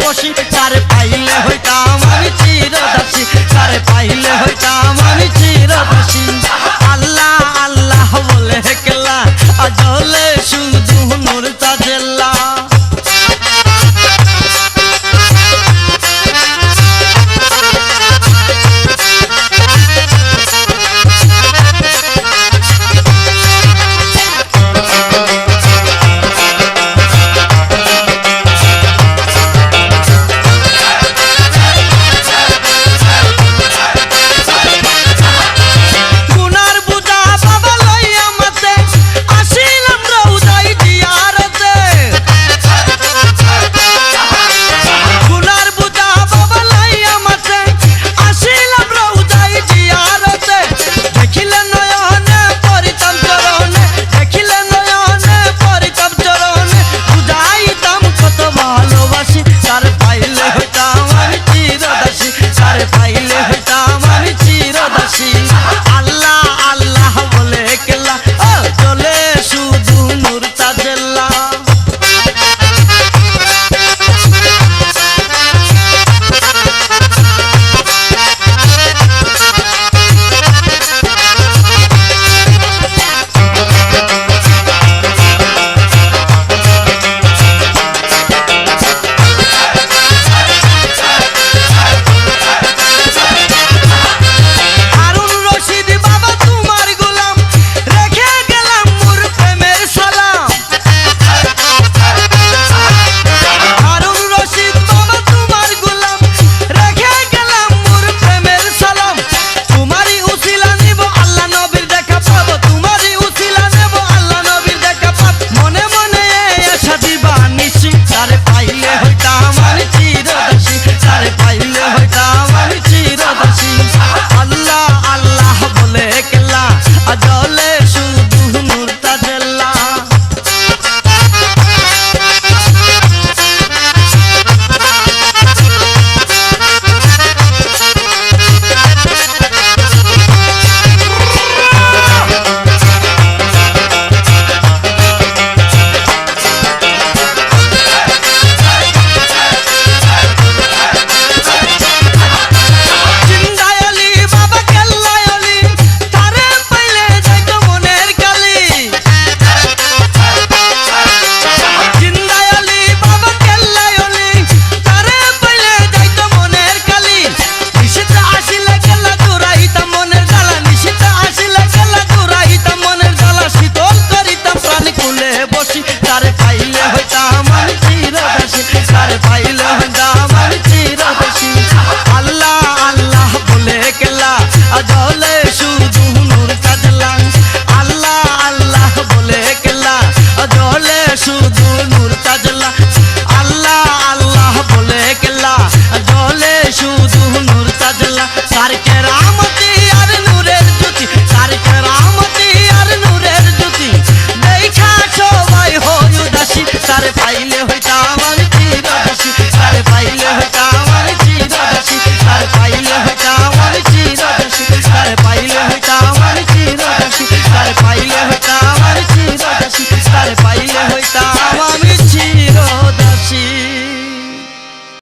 বসি তারে পাইলে হইতাম আমি চিরদাসী। তারে পাইলে হইতাম আমি চিরদাসী। আল্লাহ আল্লাহ বলে হেকলা, আজলে শুন